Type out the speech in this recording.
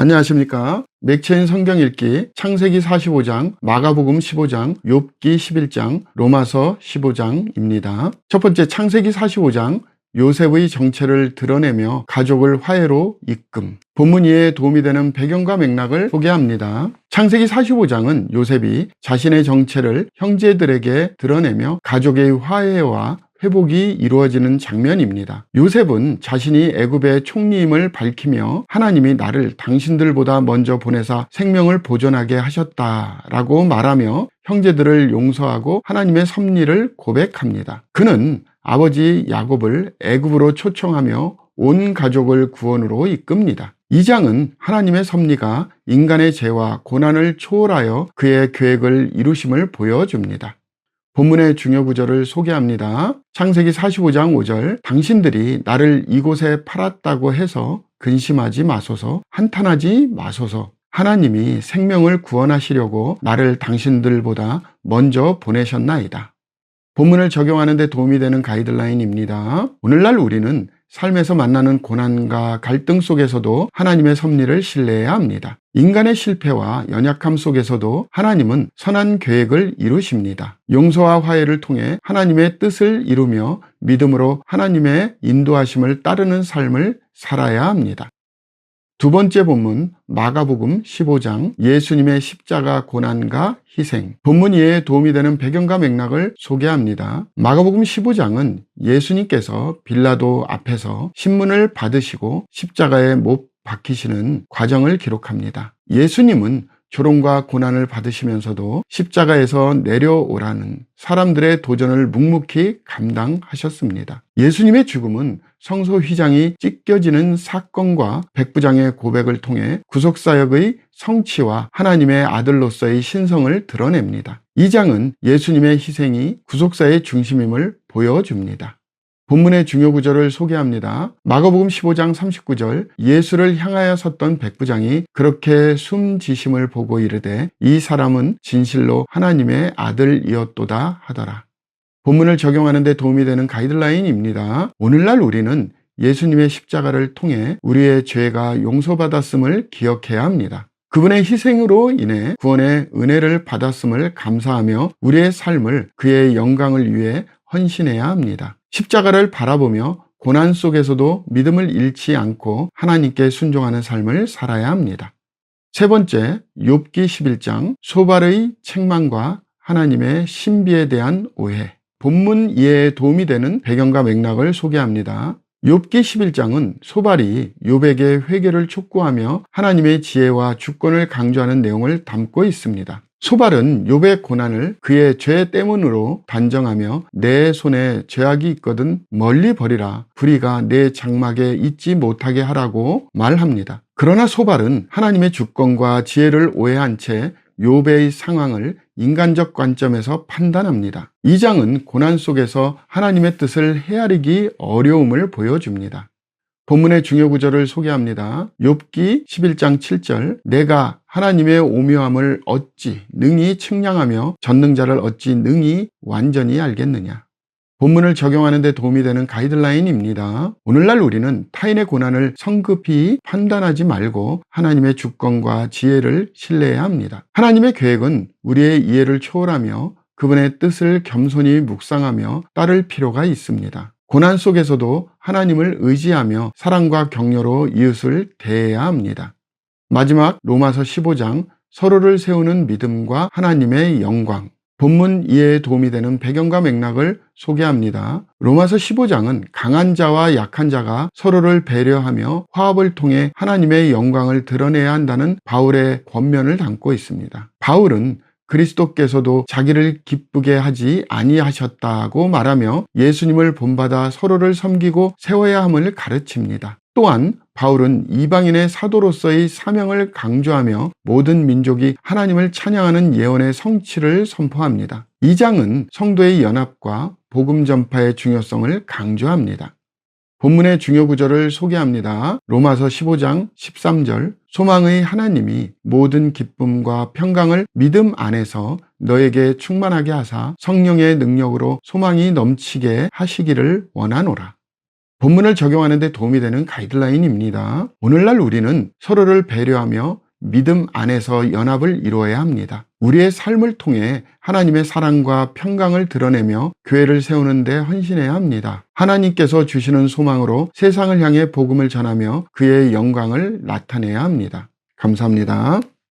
안녕하십니까. 맥체인 성경 읽기 창세기 45장, 마가복음 15장, 욥기 11장, 로마서 15장입니다. 첫 번째 창세기 45장 요셉의 정체를 드러내며 가족을 화해로 이끌 본문 이해에 도움이 되는 배경과 맥락을 소개합니다. 창세기 45장은 요셉이 자신의 정체를 형제들에게 드러내며 가족의 화해와 회복이 이루어지는 장면입니다. 요셉은 자신이 애굽의 총리임을 밝히며 하나님이 나를 당신들보다 먼저 보내사 생명을 보존하게 하셨다라고 말하며 형제들을 용서하고 하나님의 섭리를 고백합니다. 그는 아버지 야곱을 애굽으로 초청하며 온 가족을 구원으로 이끕니다. 이 장은 하나님의 섭리가 인간의 죄와 고난을 초월하여 그의 계획을 이루심을 보여줍니다. 본문의 중요 구절을 소개합니다. 창세기 45장 5절 당신들이 나를 이곳에 팔았다고 해서 근심하지 마소서 한탄하지 마소서 하나님이 생명을 구원하시려고 나를 당신들보다 먼저 보내셨나이다. 본문을 적용하는 데 도움이 되는 가이드라인입니다. 오늘날 우리는 삶에서 만나는 고난과 갈등 속에서도 하나님의 섭리를 신뢰해야 합니다. 인간의 실패와 연약함 속에서도 하나님은 선한 계획을 이루십니다. 용서와 화해를 통해 하나님의 뜻을 이루며 믿음으로 하나님의 인도하심을 따르는 삶을 살아야 합니다. 두 번째 본문 마가복음 15장 예수님의 십자가 고난과 희생 본문 이해에 도움이 되는 배경과 맥락을 소개합니다. 마가복음 15장은 예수님께서 빌라도 앞에서 신문을 받으시고 십자가에 못 박히시는 과정을 기록합니다. 예수님은 조롱과 고난을 받으시면서도 십자가에서 내려오라는 사람들의 도전을 묵묵히 감당하셨습니다. 예수님의 죽음은 성소 휘장이 찢겨지는 사건과 백부장의 고백을 통해 구속사역의 성취와 하나님의 아들로서의 신성을 드러냅니다. 이 장은 예수님의 희생이 구속사의 중심임을 보여줍니다. 본문의 중요 구절을 소개합니다. 마가복음 15장 39절 예수를 향하여 섰던 백부장이 그렇게 숨지심을 보고 이르되 이 사람은 진실로 하나님의 아들이었도다 하더라. 본문을 적용하는 데 도움이 되는 가이드라인입니다. 오늘날 우리는 예수님의 십자가를 통해 우리의 죄가 용서받았음을 기억해야 합니다. 그분의 희생으로 인해 구원의 은혜를 받았음을 감사하며 우리의 삶을 그의 영광을 위해 헌신해야 합니다. 십자가를 바라보며 고난 속에서도 믿음을 잃지 않고 하나님께 순종하는 삶을 살아야 합니다. 세 번째, 욥기 11장 소발의 책망과 하나님의 신비에 대한 오해. 본문 이해에 도움이 되는 배경과 맥락을 소개합니다. 욥기 11장은 소발이 욥에게 회개를 촉구하며 하나님의 지혜와 주권을 강조하는 내용을 담고 있습니다. 소발은 욥의 고난을 그의 죄 때문으로 단정하며 내 손에 죄악이 있거든 멀리 버리라 불의가 내 장막에 있지 못하게 하라고 말합니다. 그러나 소발은 하나님의 주권과 지혜를 오해한 채 욥의 상황을 인간적 관점에서 판단합니다. 이 장은 고난 속에서 하나님의 뜻을 헤아리기 어려움을 보여줍니다. 본문의 중요 구절을 소개합니다. 욥기 11장 7절 내가 하나님의 오묘함을 어찌 능히 측량하며 전능자를 어찌 능히 완전히 알겠느냐. 본문을 적용하는 데 도움이 되는 가이드라인입니다. 오늘날 우리는 타인의 고난을 성급히 판단하지 말고 하나님의 주권과 지혜를 신뢰해야 합니다. 하나님의 계획은 우리의 이해를 초월하며 그분의 뜻을 겸손히 묵상하며 따를 필요가 있습니다. 고난 속에서도 하나님을 의지하며 사랑과 격려로 이웃을 대해야 합니다. 마지막 로마서 15장 서로를 세우는 믿음과 하나님의 영광. 본문 이해에 도움이 되는 배경과 맥락을 소개합니다. 로마서 15장은 강한 자와 약한 자가 서로를 배려하며 화합을 통해 하나님의 영광을 드러내야 한다는 바울의 권면을 담고 있습니다. 바울은 그리스도께서도 자기를 기쁘게 하지 아니하셨다고 말하며 예수님을 본받아 서로를 섬기고 세워야 함을 가르칩니다. 또한 바울은 이방인의 사도로서의 사명을 강조하며 모든 민족이 하나님을 찬양하는 예언의 성취를 선포합니다. 이 장은 성도의 연합과 복음 전파의 중요성을 강조합니다. 본문의 중요 구절을 소개합니다. 로마서 15장 13절 소망의 하나님이 모든 기쁨과 평강을 믿음 안에서 너에게 충만하게 하사 성령의 능력으로 소망이 넘치게 하시기를 원하노라. 본문을 적용하는 데 도움이 되는 가이드라인입니다. 오늘날 우리는 서로를 배려하며 믿음 안에서 연합을 이루어야 합니다. 우리의 삶을 통해 하나님의 사랑과 평강을 드러내며 교회를 세우는 데 헌신해야 합니다. 하나님께서 주시는 소망으로 세상을 향해 복음을 전하며 그의 영광을 나타내야 합니다. 감사합니다.